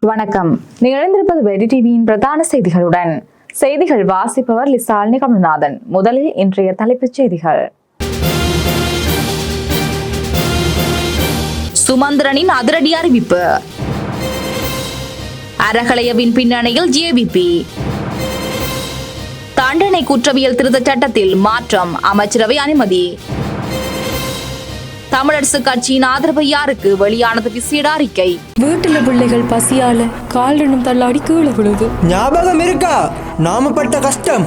வணக்கம். நிகழ்ந்திருப்பது வெடி டிவியின் பிரதான செய்திகளுடன். செய்திகள் வாசிப்பவர் லிசாலினி கமல்நாதன். முதலில் இன்றைய தலைப்புச் செய்திகள். சுமந்திரனின் அதிரடி அறிவிப்பு. அரகலையவின் பின்னணியில் ஜேவிபி தண்டனை குற்றவியல் திருத்தச் சட்டத்தில் மாற்றம். அமைச்சரவை அனுமதி. தமிழரசு கட்சியின் ஆதரவு யாருக்கு? வெளியானது விசேட அறிக்கை. வீட்டுல பிள்ளைகள் பசியால காலினும் தள்ளாடி கீழே விழுது. ஞாபகம் இருக்கா? நாம பட்ட கஷ்டம்.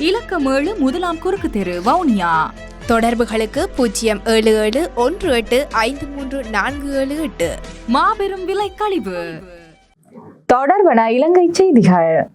இலக்கம் ஏழு முதலாம் குறுக்கு தெரு வவுனியா. தொடர்புகளுக்கு பூஜ்ஜியம் ஏழு ஏழு ஒன்று எட்டு ஐந்து மூன்று நான்கு ஏழு எட்டு. மாபெரும் விலை கழிவு. தொடர்வன இலங்கை செய்திகள்.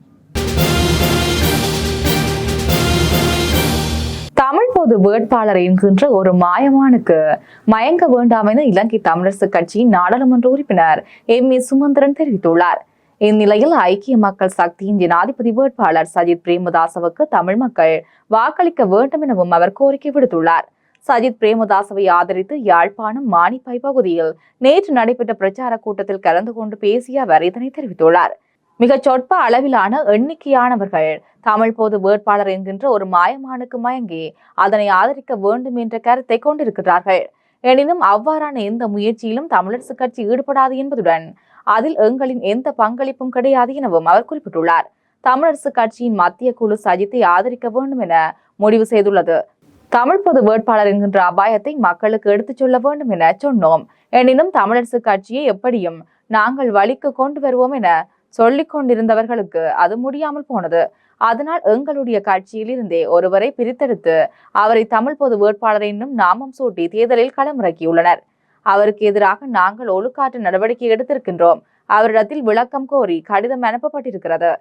தமிழ் பொது வேட்பாளர் என்கின்ற ஒரு மாயமானுக்கு மயங்க வேண்டாம் என இலங்கை தமிழரசு கட்சியின் நாடாளுமன்ற உறுப்பினர் எம் ஏ சுமந்திரன் தெரிவித்துள்ளார். இந்நிலையில் ஐக்கிய மக்கள் சக்தியின் ஜனாதிபதி வேட்பாளர் சஜித் பிரேமதாசவுக்கு தமிழ் மக்கள் வாக்களிக்க வேண்டும் எனவும் அவர் கோரிக்கை விடுத்துள்ளார். சஜித் பிரேமதாசவை ஆதரித்து யாழ்ப்பாணம் மானிப்பாய் பகுதியில் நேற்று நடைபெற்ற பிரச்சார கூட்டத்தில் கலந்து கொண்டு பேசிய அவர் இதனை தெரிவித்துள்ளார். மிகச் சொற்ப அளவிலான எண்ணிக்கையானவர்கள் தமிழ் பொது வேட்பாளர் என்கின்ற ஒரு மாயமானுக்கு மயங்கி அதனை ஆதரிக்க வேண்டும் என்ற கருத்தை கொண்டிருக்கிறார்கள். எனினும் அவ்வாறான எந்த முயற்சியிலும் தமிழரசு கட்சி ஈடுபடாது என்பதுடன் அதில் எங்களின் எந்த பங்களிப்பும் கிடையாது எனவும் அவர் குறிப்பிட்டுள்ளார். தமிழரசு கட்சியின் மத்திய குழு சஜித்தை ஆதரிக்க வேண்டும் என முடிவு செய்துள்ளது. தமிழ் பொது வேட்பாளர் என்கின்ற அபாயத்தை மக்களுக்கு எடுத்துச் சொல்ல வேண்டும் என சொன்னோம். எனினும் தமிழரசு கட்சியை எப்படியும் நாங்கள் வழிக்கு கொண்டு வருவோம் என சொல்லிக் கொண்டிருந்தவர்களுக்கு அது முடியாமல் போனது. அதனால் எங்களுடைய கட்சியில் இருந்தே ஒருவரை பிரித்தெடுத்து அவரை தமிழ் பொது வேட்பாளர் என்னும் நாமம் சூட்டி தேர்தலில் களமிறக்கியுள்ளனர். அவருக்கு எதிராக நாங்கள் ஒழுக்காற்று நடவடிக்கை எடுத்திருக்கின்றோம். அவரிடத்தில் விளக்கம் கோரி கடிதம் அனுப்பப்பட்டிருக்கிறது.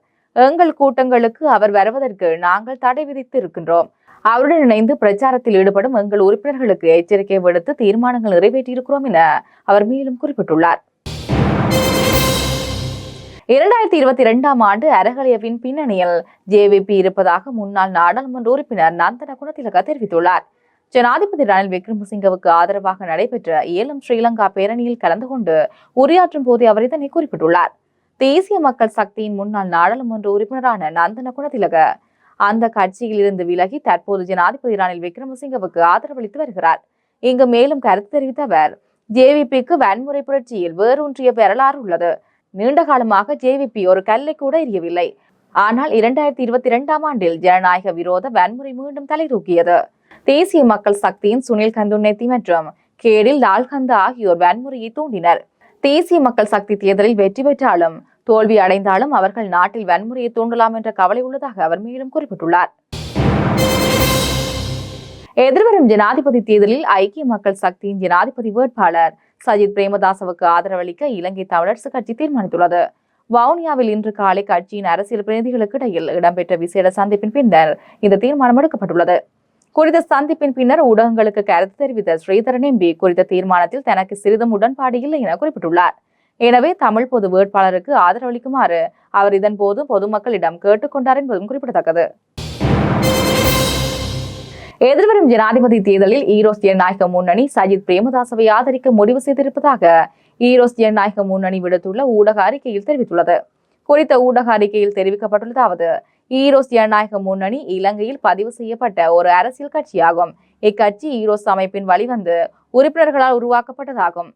எங்கள் கூட்டங்களுக்கு அவர் வருவதற்கு நாங்கள் தடை விதித்து இருக்கின்றோம் அவருடன் இணைந்து பிரச்சாரத்தில் ஈடுபடும் எங்கள் உறுப்பினர்களுக்கு எச்சரிக்கை விடுத்து தீர்மானங்கள் நிறைவேற்றியிருக்கிறோம் என அவர் மேலும் குறிப்பிட்டுள்ளார். இரண்டாயிரத்தி இருபத்தி இரண்டாம் ஆண்டு அரகலியவின் பின்னணியில் ஜேவிபி இருப்பதாக முன்னாள் நாடாளுமன்ற உறுப்பினர் நந்தன குணத்திலக தெரிவித்துள்ளார். ஜனாதிபதி ரணில் விக்ரமசிங்கவுக்கு ஆதரவாக நடைபெற்ற ஏலம் ஸ்ரீலங்கா பேரணியில் கலந்து கொண்டு உரையாற்றும் போதே அவர் இதனை குறிப்பிட்டுள்ளார். தேசிய மக்கள் சக்தியின் முன்னாள் நாடாளுமன்ற உறுப்பினரான நந்தன குணத்திலக அந்த கட்சியில் இருந்து விலகி தற்போது ஜனாதிபதி ரணில் விக்ரமசிங்கவுக்கு ஆதரவளித்து வருகிறார். இங்கு மேலும் கருத்து தெரிவித்த அவர் ஜேவிபிக்கு வன்முறை புரட்சியில் வேரூன்றிய வரலாறு உள்ளது. நீண்ட காலமாக ஜேவிபி ஒரு கல்லை கூட எரியவில்லை ஆனால் இரண்டாயிரத்தி இருபத்தி இரண்டாம் ஆண்டில் ஜனநாயக விரோத வன்முறை மீண்டும் தலை தூக்கியது தேசிய மக்கள் சக்தியின் சுனில் கந்துநெத்தி மற்றும் கேடில் லால்கந்தா ஆகியோர் வன்முறையை தூண்டினர். தேசிய மக்கள் சக்தி தேர்தலில் வெற்றி பெற்றாலும் தோல்வி அடைந்தாலும் அவர்கள் நாட்டில் வன்முறையை தூண்டலாம் என்ற கவலை உள்ளதாக அவர் மேலும் குறிப்பிட்டுள்ளார். எதிர்வரும் ஜனாதிபதி தேர்தலில் ஐக்கிய மக்கள் சக்தியின் ஜனாதிபதி வேட்பாளர் சஜித் பிரேமதாசவுக்கு ஆதரவளிக்க இலங்கை தமிழரசு கட்சி தீர்மானித்துள்ளது. வவுனியாவில் இன்று காலை கட்சியின் அரசியல் பிரதிநிதிகளுக்கு இடையில் இடம்பெற்ற விசேட சந்திப்பின் பின்னர் இந்த தீர்மானம் எடுக்கப்பட்டுள்ளது. குறித்த சந்திப்பின் பின்னர் ஊடகங்களுக்கு கருத்து தெரிவித்த ஸ்ரீதரன் எம்பி குறித்த தீர்மானத்தில் தனக்கு சிறிதும் உடன்பாடு இல்லை என குறிப்பிட்டுள்ளார். எனவே தமிழ் பொது வேட்பாளருக்கு ஆதரவளிக்குமாறு அவர் இதன்போது பொதுமக்களிடம் கேட்டுக்கொண்டார் என்பதும் குறிப்பிடத்தக்கது. எதிர்வரும் ஜனாதிபதி தேர்தலில் ஈரோஸ் ஜனநாயக முன்னணி சஜித் பிரேமதாசவை ஆதரிக்க முடிவு செய்திருப்பதாக ஈரோஸ் ஜனநாயக முன்னணி விடுத்துள்ள ஊடக அறிக்கையில் தெரிவித்துள்ளது. குறித்த ஊடக அறிக்கையில் தெரிவிக்கப்பட்டுள்ளதாவது ஈரோஸ் ஜனநாயக முன்னணி இலங்கையில் பதிவு செய்யப்பட்ட ஒரு அரசியல் கட்சியாகும். இக்கட்சி ஈரோஸ் அமைப்பின் வழிவந்து உறுப்பினர்களால் உருவாக்கப்பட்டதாகும்.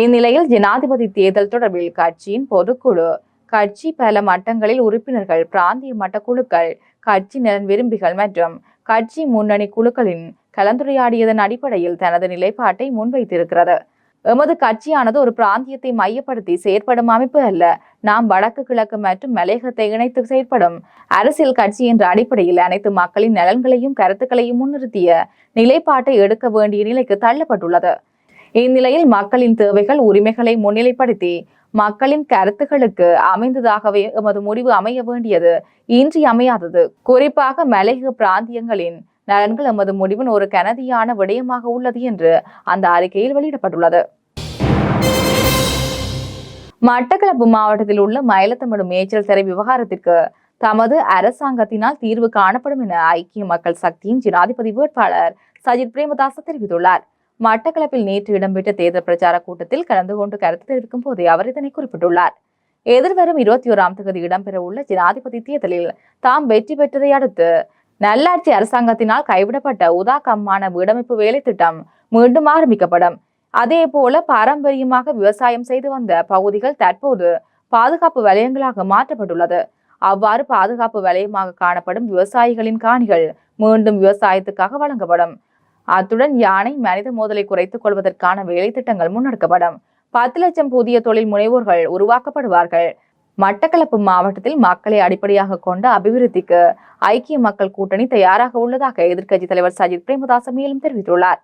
இந்நிலையில் ஜனாதிபதி தேர்தல் தொடர்பில் கட்சியின் பொதுக்குழு கட்சி பல மட்டங்களில் உறுப்பினர்கள் பிராந்திய மட்ட குழுக்கள் கட்சி நலன் விரும்பிகள் மற்றும் கட்சி முன்னணி குழுக்களின் கலந்துரையாடியதன் அடிப்படையில் தனது நிலைப்பாட்டை முன்வைத்திருக்கிறது. எமது கட்சியானது ஒரு பிராந்தியத்தை மையப்படுத்தி செயற்படும் அமைப்பு அல்ல. நாம் வடக்கு கிழக்கு மற்றும் மலையகத்தை இணைத்து செயற்படும். அரசியல் கட்சி என்ற அடிப்படையில் அனைத்து மக்களின் நலன்களையும் கருத்துக்களையும் முன்னிறுத்திய நிலைப்பாட்டை எடுக்க வேண்டிய நிலைக்கு தள்ளப்பட்டுள்ளது. இந்நிலையில் மக்களின் தேவைகள் உரிமைகளை முன்னிலைப்படுத்தி மக்களின் கருத்துக்களுக்கு அமைந்ததாகவே எமது முடிவு அமைய வேண்டியது இன்றியமையாதது. குறிப்பாக மலையக பிராந்தியங்களின் நலன்கள் எமது முடிவின் ஒரு கனதியான விடயமாக உள்ளது என்று அந்த அறிக்கையில் வெளியிடப்பட்டுள்ளது. மட்டக்களப்பு மாவட்டத்தில் உள்ள மயிலத்தமிடு மேய்ச்சல் சிறை விவகாரத்திற்கு தமது அரசாங்கத்தினால் தீர்வு காணப்படும் என ஐக்கிய மக்கள் சக்தியின் ஜனாதிபதி வேட்பாளர் சஜித் பிரேமதாச தெரிவித்துள்ளார். மட்டக்களப்பில் நேற்று இடம்பெற்ற தேர்தல் பிரச்சார கூட்டத்தில் கலந்து கொண்டு கருத்து தெரிவிக்கும் போதே அவர் இதனை குறிப்பிட்டுள்ளார். எதிர்வரும் இருபத்தி ஓராம் தேதி இடம்பெறவுள்ள ஜனாதிபதி தேர்தலில் தாம் வெற்றி பெற்றதை அடுத்து நல்லாட்சி அரசாங்கத்தினால் கைவிடப்பட்ட உதா கம்மான வீடமைப்பு வேலை திட்டம் மீண்டும் ஆரம்பிக்கப்படும். அதே போல பாரம்பரியமாக விவசாயம் செய்து வந்த பகுதிகள் தற்போது பாதுகாப்பு வலயங்களாக மாற்றப்பட்டுள்ளது. அவ்வாறு பாதுகாப்பு வலயமாக காணப்படும் விவசாயிகளின் காணிகள் மீண்டும் விவசாயத்துக்காக வழங்கப்படும். அத்துடன் யானை மனித மோதலை குறைத்துக் கொள்வதற்கான வேலை திட்டங்கள் முன்னெடுக்கப்படும். பத்து லட்சம் புதிய தொழில் முனைவோர்கள் உருவாக்கப்படுவார்கள். மட்டக்களப்பு மாவட்டத்தில் மக்களை அடிப்படையாக கொண்ட அபிவிருத்திக்கு ஐக்கிய மக்கள் கூட்டணி தயாராக உள்ளதாக எதிர்க்கட்சித் தலைவர் சஜித் பிரேமதாச மேலும் தெரிவித்துள்ளார்.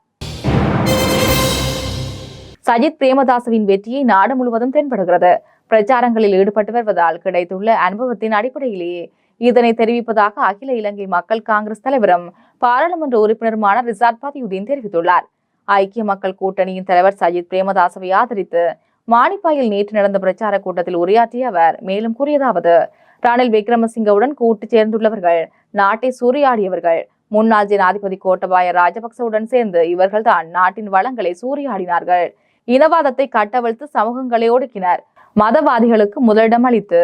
சஜித் பிரேமதாசவின் வெற்றியை நாடு முழுவதும் தென்படுகிறது. பிரச்சாரங்களில் ஈடுபட்டு வருவதால் கிடைத்துள்ள அனுபவத்தின் அடிப்படையிலேயே இதனை தெரிவிப்பதாக அகில இலங்கை மக்கள் காங்கிரஸ் தலைவரும் பாராளுமன்ற உறுப்பினருமான ரிசாட் பதியுதீன் தெரிவித்துள்ளார். ஐக்கிய மக்கள் கூட்டணியின் தலைவர் சஜித் பிரேமதாசவை ஆதரித்து மானிப்பாயில் நேற்று நடந்த பிரச்சார கூட்டத்தில் உரையாற்றிய அவர் மேலும் கூறியதாவது ரணில் விக்ரமசிங்கவுடன் கூட்டு சேர்ந்துள்ளவர்கள் நாட்டை சூறையாடியவர்கள் முன்னாள் ஜனாதிபதி கோட்டபாய ராஜபக்சவுடன் சேர்ந்து இவர்கள்தான் நாட்டின் வளங்களை சூறையாடினார்கள். இனவாதத்தை கட்டவிழ்த்து சமூகங்களை ஒடுக்கினர். மதவாதிகளுக்கு முதலிடம் அளித்து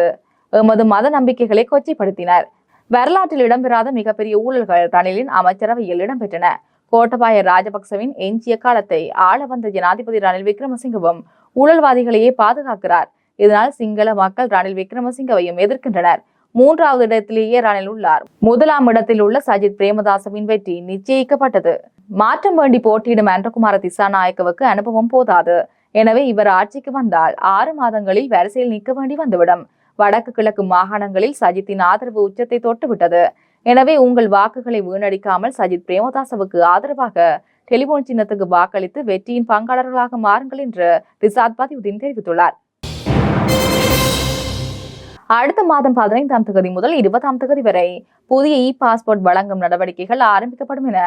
எமது மத நம்பிக்கைகளை கொச்சைப்படுத்தினர். வரலாற்றில் இடம்பெறாத மிகப்பெரிய ஊழல்கள் ரணிலின் அமைச்சரவையில் இடம்பெற்றன. கோட்டபாய ராஜபக்சவின் எஞ்சிய காலத்தை ஆள வந்த ஜனாதிபதி ரணில் விக்ரமசிங்கவும் ஊழல்வாதிகளையே பாதுகாக்கிறார். இதனால் சிங்கள மக்கள் ரணில் விக்ரமசிங்கவையும் எதிர்க்கின்றனர். மூன்றாவது இடத்திலேயே ரணில் உள்ளார். முதலாம் இடத்தில் உள்ள சஜித் பிரேமதாசவின் வெற்றி நிச்சயிக்கப்பட்டது. மாற்றம் வேண்டி போட்டியிடும் அன்றகுமார திசாநாயக்கவுக்கு அனுபவம் போதாது. எனவே இவர் ஆட்சிக்கு வந்தால் ஆறு மாதங்களில் வரிசையில் நிற்க வேண்டி வந்துவிடும். வடக்கு கிழக்கு மாகாணங்களில் சஜித்தின் ஆதரவு உச்சத்தை தொட்டுவிட்டது. எனவே உங்கள் வாக்குகளை வீணடிக்காமல் சஜித் பிரேமதாசவுக்கு ஆதரவாக டெலிபோன் சின்னத்துக்கு வாக்களித்து வெற்றியின் பங்காளர்களாக மாறுங்கள் என்று ரிசாத் பதிவுதீன் தெரிவித்துள்ளார். அடுத்த மாதம் பதினைந்தாம் தேதி முதல் இருபதாம் தேதி வரை புதிய இ பாஸ்போர்ட் வழங்கும் நடவடிக்கைகள் ஆரம்பிக்கப்படும் என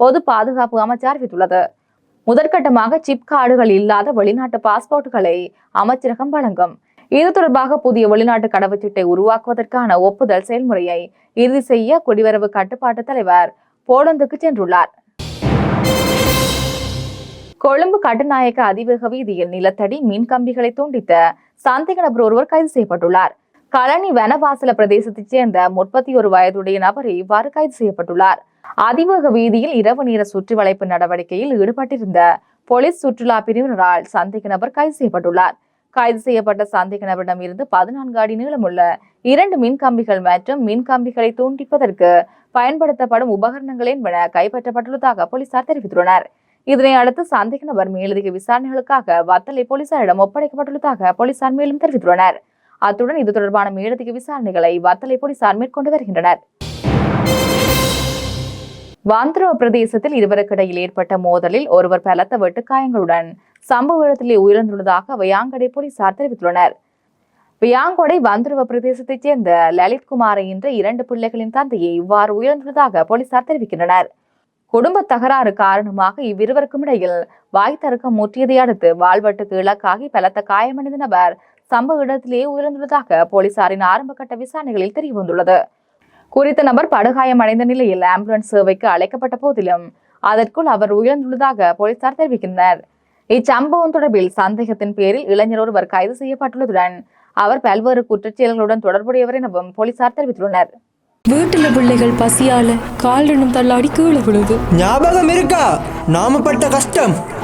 பொது பாதுகாப்பு அமைச்சர் அறிவித்துள்ளது. முதற்கட்டமாக சிப் கார்டுகள் இல்லாத வெளிநாட்டு பாஸ்போர்ட்டுகளை அமைச்சரகம் வழங்கும். இது தொடர்பாக புதிய வெளிநாட்டு கடவுச்சீட்டை உருவாக்குவதற்கான ஒப்புதல் செயல்முறையை இறுதி செய்ய குடிவரவு கட்டுப்பாட்டு தலைவர் போலந்துக்கு சென்றுள்ளார். கொழும்பு கட்டுநாயக்க அதிவேக வீதியில் நிலத்தடி மின் கம்பிகளை துண்டித்த சந்தேக நபர் ஒருவர் கைது செய்யப்பட்டுள்ளார். களனி வனவாசல பிரதேசத்தைச் சேர்ந்த முப்பத்தி ஒரு வயதுடைய நபர் இவ்வாறு கைது செய்யப்பட்டுள்ளார். அதிவேக வீதியில் இரவு நேர சுற்றி வளைப்பு நடவடிக்கையில் ஈடுபட்டிருந்த போலீஸ் சுற்றுலா பிரிவினரால் சந்தேக நபர் கைது செய்யப்பட்டுள்ளார். கைது செய்யப்பட்ட சந்தேக நபரிடம் இருந்து பதினான்கு அடி நீளமுள்ள இரண்டு மின் கம்பிகள் மற்றும் மின் கம்பிகளை துண்டிப்பதற்கு பயன்படுத்தப்படும் உபகரணங்கள் என்பன கைப்பற்றப்பட்டுள்ளதாக போலீசார் தெரிவித்துள்ளனர். இதனை அடுத்து சந்தேக நபர் மேலதிக விசாரணைகளுக்காக வத்தலை போலீசாரிடம் ஒப்படைக்கப்பட்டுள்ளதாக போலீசார் மேலும் தெரிவித்துள்ளனர். அத்துடன் இது தொடர்பான மேலதிக விசாரணைகளை வத்தலை போலீசார் மேற்கொண்டு வருகின்றனர். வாந்திரோ பிரதேசத்தில் இருவருக்கிடையில் ஏற்பட்ட மோதலில் ஒருவர் பலத்த வெட்டுக்காயங்களுடன் சம்பவ இடத்திலே உயிரிழந்துள்ளதாக வயாங்கடை போலீசார் தெரிவித்துள்ளனர். வியாங்கொடை வந்துருவ பிரதேசத்தைச் சேர்ந்த லலித் குமாரை என்ற இரண்டு பிள்ளைகளின் தந்தையை இவ்வாறு உயர்ந்துள்ளதாக போலீசார் தெரிவிக்கின்றனர். குடும்ப தகராறு காரணமாக இவ்விருவருக்கும் இடையில் வாய் தர்க்கம் முற்றியதை அடுத்து வாழ்வட்டுக்கு இலக்காகி பலத்த காயமடைந்த நபர் சம்பவ இடத்திலேயே உயிரிழந்துள்ளதாக போலீசாரின் ஆரம்ப கட்ட விசாரணைகளில் தெரியவந்துள்ளது. குறித்த நபர் படுகாயமடைந்த நிலையில் ஆம்புலன்ஸ் சேவைக்கு அழைக்கப்பட்ட போதிலும் அதற்குள் அவர் உயிர்ந்துள்ளதாக போலீசார் தெரிவிக்கின்றனர். இச்சம்பவம் தொடர்பில் சந்தேகத்தின் பேரில் இளைஞர் ஒருவர் கைது செய்யப்பட்டுள்ளதுடன் அவர் பல்வேறு குற்றச்செயல்களுடன் தொடர்புடையவர் எனவும் போலீசார் தெரிவித்துள்ளனர். வீட்டுல பிள்ளைகள் பசியால கால் ரெண்டும் தள்ளாடி கீழே விழுது. ஞாபகம் இருக்கா? நாம பட்ட கஷ்டம்.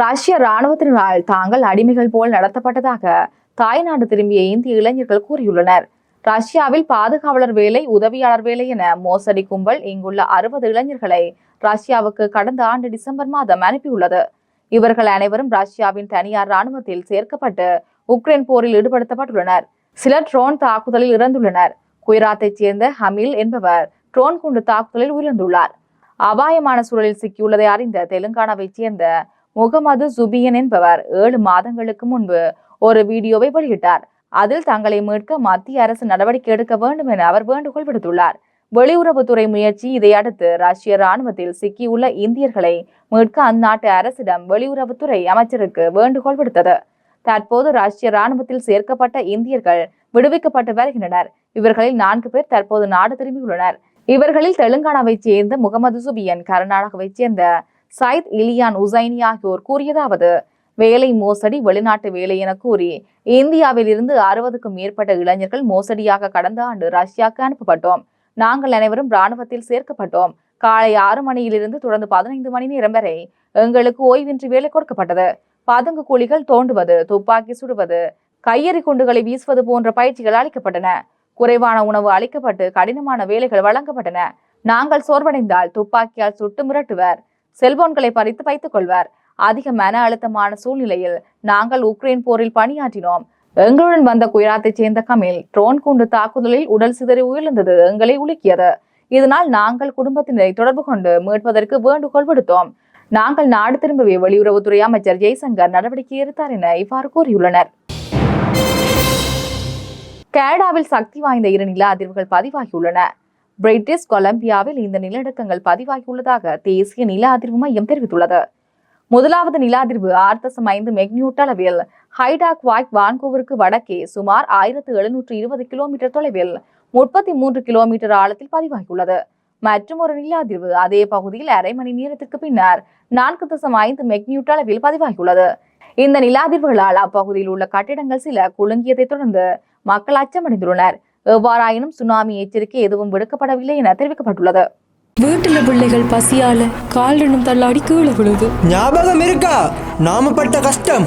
ரஷ்ய ராணுவத்தினரால் தாங்கள் அடிமைகள் போல் நடத்தப்பட்டதாக தாய்நாடு திரும்பிய இந்திய இளைஞர்கள் கூறியுள்ளனர். ரஷ்யாவில் பாதுகாவலர் வேலை உதவியாளர் வேலை என மோசடி கும்பல் இங்குள்ள அறுபது இளைஞர்களை ரஷ்யாவுக்கு கடந்த ஆண்டு டிசம்பர் மாதம் அனுப்பியுள்ளது. இவர்கள் அனைவரும் ரஷ்யாவின் தனியார் ராணுவத்தில் சேர்க்கப்பட்டு உக்ரைன் போரில் ஈடுபடுத்தப்பட்டுள்ளனர். சிலர் ட்ரோன் தாக்குதலில் இறந்துள்ளனர். குயராத்தைச் சேர்ந்த ஹமில் என்பவர் ட்ரோன் குண்டு தாக்குதலில் உயிர்ந்துள்ளார் அபாயமான சூழலில் சிக்கியுள்ளதை அறிந்த தெலுங்கானாவைச் சேர்ந்த முகமது சுபியன் என்பவர் ஏழு மாதங்களுக்கு முன்பு ஒரு வீடியோவை வெளியிட்டார். அதில் தங்களை மீட்க மத்திய அரசு நடவடிக்கை எடுக்க வேண்டும் என அவர் வேண்டுகோள் விடுத்துள்ளார். வெளியுறவுத்துறை முயற்சி இதையடுத்து ரஷ்ய ராணுவத்தில் சிக்கியுள்ள இந்தியர்களை மீட்க அந்நாட்டு அரசிடம் வெளியுறவுத்துறை அமைச்சருக்கு வேண்டுகோள் விடுத்தது. தற்போது ரஷ்ய ராணுவத்தில் சேர்க்கப்பட்ட இந்தியர்கள் விடுவிக்கப்பட்டு வருகின்றனர். இவர்களில் நான்கு பேர் தற்போது நாடு திரும்பியுள்ளனர். இவர்களில் தெலுங்கானாவைச் சேர்ந்த முகமது சுபியன் கர்நாடகாவைச் சேர்ந்த சயித் இலியான் உசைனி ஆகியோர் கூறியதாவது வேலை மோசடி வெளிநாட்டு வேலை என கூறி இந்தியாவில் இருந்து அறுபதுக்கும் மேற்பட்ட இளைஞர்கள் மோசடியாக கடந்த ஆண்டு ரஷ்யாவுக்கு அனுப்பப்பட்டோம். நாங்கள் அனைவரும் இராணுவத்தில் சேர்க்கப்பட்டோம். காலை ஆறு மணியிலிருந்து தொடர்ந்து பதினைந்து மணி நேரம் வரை எங்களுக்கு ஓய்வின்றி வேலை கொடுக்கப்பட்டது. பதுங்கு கூலிகள் தோண்டுவது துப்பாக்கி சுடுவது கையெறி குண்டுகளை வீசுவது போன்ற பயிற்சிகள் அளிக்கப்பட்டன. குறைவான உணவு அளிக்கப்பட்டு கடினமான வேலைகள் வழங்கப்பட்டன. நாங்கள் சோர்வடைந்தால் துப்பாக்கியால் சுட்டு மிரட்டுவர். செல்போன்களை பறித்து வைத்துக் கொள்வர். அதிக மன அழுத்தமான சூழ்நிலையில் நாங்கள் உக்ரைன் போரில் பணியாற்றினோம். எங்களுடன் வந்த குயராத்தைச் சேர்ந்த கமில் ட்ரோன் குண்டு தாக்குதலில் உடல் சிதறி உயிர்ந்தது எங்களை உலுக்கியது. இதனால் நாங்கள் குடும்பத்தினரை தொடர்பு கொண்டு மீட்பதற்கு வேண்டுகோள் விடுத்தோம். நாங்கள் நாடு திரும்பவே வெளியுறவுத்துறை அமைச்சர் ஜெய்சங்கர் நடவடிக்கை எடுத்தார் என இவ்வாறு கூறியுள்ளனர். கனடாவில் சக்தி வாய்ந்த இரு நில அதிர்வுகள் பதிவாகியுள்ளன. பிரிட்டிஷ் கொலம்பியாவில் இந்த நிலநடுக்கங்கள் பதிவாகியுள்ளதாக தேசிய நில அதிர்வு மையம் தெரிவித்துள்ளது. முதலாவது நில அதிர்வு ஆறு தசம் ஐந்து மெக்னியூட் அளவில் ஹைடாக் வாய்க் வான்கூவருக்கு வடக்கே சுமார் ஆயிரத்து எழுநூற்று இருபது கிலோமீட்டர் தொலைவில் முப்பத்தி மூன்று கிலோமீட்டர் ஆழத்தில் பதிவாகியுள்ளது. மற்றும் ஒரு நில அதிர்வு அதே பகுதியில் அரை மணி நேரத்திற்கு பின்னர் நான்கு தசம் ஐந்து மெக்னியூட் அளவில் பதிவாகியுள்ளது. இந்த நில அதிர்வுகளால் அப்பகுதியில் உள்ள கட்டிடங்கள் சில குலுங்கியதைத் தொடர்ந்து மக்கள் அச்சமடைந்துள்ளனர். எவ்வாறாயினும் சுனாமி எச்சரிக்கை எதுவும் விடுக்கப்படவில்லை என தெரிவிக்கப்பட்டுள்ளது. வீட்டுல பிள்ளைகள் பசியால கால் ரெண்டும் தள்ளாடி கீழே விழுது. ஞாபகம் இருக்கா? நாம பட்ட கஷ்டம்.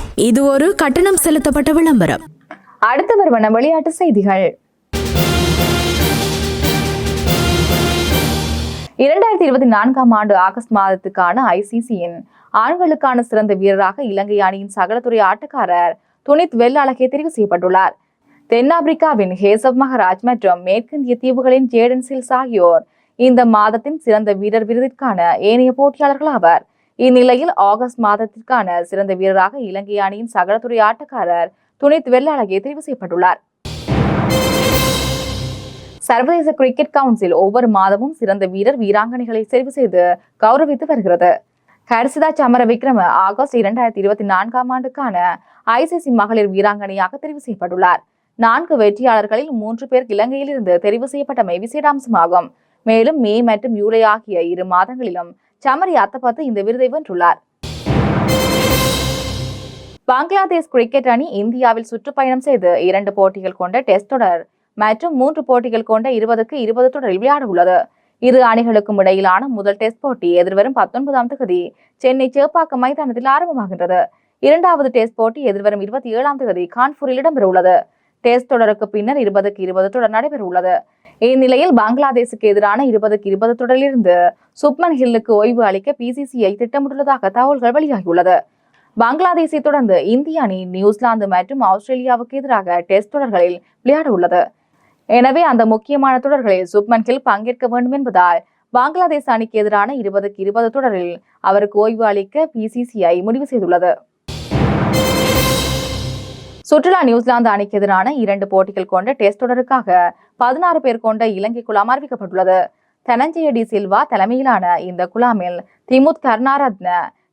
இது ஒரு கட்டணம் செலுத்தப்பட்ட விளம்பரம். அடுத்து வருவன விளையாட்டு செய்திகள். இரண்டாயிரத்தி இருபத்தி நான்காம் ஆண்டு ஆகஸ்ட் மாதத்துக்கான ஐசிசியின் ஆண்களுக்கான சிறந்த வீரராக இலங்கை அணியின் சகலத்துறை ஆட்டக்காரர் துனித் வெல் அழகே தெரிவு செய்யப்பட்டுள்ளார். தென்னாப்பிரிக்காவின் ஹேசப் மகராஜ் மற்றும் மேற்கிந்திய தீவுகளின் ஜேடன் சில்ஸ் ஆகியோர் இந்த மாதத்தின் சிறந்த வீரர் விருதிற்கான ஏனைய போட்டியாளர்கள் ஆவர். இந்நிலையில் ஆகஸ்ட் மாதத்திற்கான சிறந்த வீரராக இலங்கை அணியின் சகலத்துறை ஆட்டக்காரர் துனித் வெள்ளழகே தெரிவு செய்யப்பட்டுள்ளார். சர்வதேச கிரிக்கெட் கவுன்சில் ஒவ்வொரு மாதமும் சிறந்த வீரர் வீராங்கனைகளை தெரிவு செய்து கௌரவித்து வருகிறது. ஹர்சிதா சமர விக்ரம ஆகஸ்ட் இரண்டாயிரத்தி இருபத்தி நான்காம் ஆண்டுக்கான ஐசிசி மகளிர் வீராங்கனையாக தெரிவு செய்யப்பட்டுள்ளார். நான்கு வெற்றியாளர்களில் மூன்று பேர் இலங்கையிலிருந்து தெரிவு செய்யப்பட்டமை விசேடாம்சமாகும் மேலும் மே மற்றும் ஜூலை ஆகிய இரு மாதங்களிலும் சமரி அத்தபத்து இந்த விருதை வென்றுள்ளார். பங்களாதேஷ் கிரிக்கெட் அணி இந்தியாவில் சுற்றுப்பயணம் செய்து இரண்டு போட்டிகள் கொண்ட டெஸ்ட் தொடர் மற்றும் மூன்று போட்டிகள் கொண்ட இருபதுக்கு இருபது தொடரில் விளையாட உள்ளது இரு அணிகளுக்கும் இடையிலான முதல் டெஸ்ட் போட்டி எதிர்வரும் பத்தொன்பதாம் தேதி சென்னை சேப்பாக்கம் மைதானத்தில் ஆரம்பமாகின்றது. இரண்டாவது டெஸ்ட் போட்டி எதிர்வரும் இருபத்தி ஏழாம் தேதி கான்பூரில் இடம்பெறவுள்ளது. டெஸ்ட் தொடருக்கு பின்னர் இருபதுக்கு இருபது தொடர் நடைபெற உள்ளது இந்நிலையில் பங்களாதேசுக்கு எதிரான இருபதுக்கு இருபது தொடரிலிருந்து சுப்மன் ஹில்லுக்கு ஓய்வு அளிக்க பிசிசிஐ திட்டமிட்டுள்ளதாக தகவல்கள் வெளியாகியுள்ளது. பங்களாதேஷை தொடர்ந்து இந்திய அணி நியூசிலாந்து மற்றும் ஆஸ்திரேலியாவுக்கு எதிராக டெஸ்ட் தொடர்களில் விளையாட உள்ளது. எனவே அந்த முக்கியமான தொடர்களில் சுப்மன் ஹில் பங்கேற்க வேண்டும் என்பதால் பங்களாதேஷ் அணிக்கு எதிரான இருபதுக்கு இருபது தொடரில் அவருக்கு ஓய்வு அளிக்க பிசிசிஐ முடிவு செய்துள்ளது. சுற்றுலா நியூசிலாந்து அணிக்கு எதிரான இரண்டு போட்டிகள் கொண்ட டெஸ்ட் தொடருக்காக பதினாறு பேர் கொண்ட இலங்கை குழாம் அறிவிக்கப்பட்டுள்ளது. தனஞ்சய டி சில்வா தலைமையிலான இந்த குழாமில் திமுத் கர்ணாரத்ன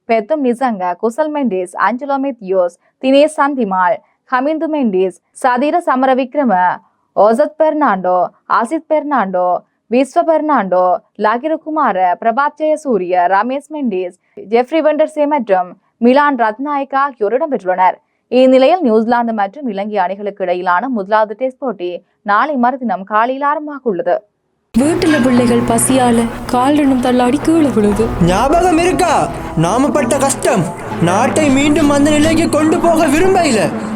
பெத்தும் நிசங்க குசல் மெண்டிஸ் அஞ்சலோ மெத்யோஸ் தினேஷ் சந்திமால் ஹமிந்து மெண்டிஸ் சதீர சமர விக்ரம ஓசத் பெர்னாண்டோ ஆசித் பெர்னாண்டோ விஸ்வ பெர்னாண்டோ லகிரகுமார பிரபாத் ஜெயசூரிய ரமேஷ் மெண்டிஸ் ஜெஃப்ரி வெண்டர்சே மற்றும் மிலான் ரத்நாயக் ஆகியோர் இடம்பெற்றுள்ளனர். இந்நிலையில் நியூசிலாந்து மற்றும் இலங்கை அணிகளுக்கு இடையிலான முதலாவது டெஸ்ட் போட்டி நாளை மறுதினம் காலையில் ஆரம்பமாக உள்ளது. வீட்டுல பிள்ளைகள் பசியால கால் ரெண்டும் தள்ளாடி கீழே விழுது. ஞாபகம் இருக்கா? நாம பட்ட கஷ்டம். நாட்டை மீண்டும் அந்த நிலைக்கு கொண்டு போக விரும்பல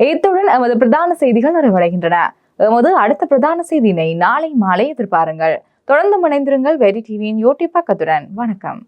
இத்துடன் எமது பிரதான செய்திகள் நிறைவடைகின்றன. எமது அடுத்த பிரதான செய்தியினை நாளை மாலை எதிர்பாருங்கள். தொடர்ந்து இணைந்திருங்கள் வெரி டிவியின் யூடியூப் பக்கத்துடன். வணக்கம்.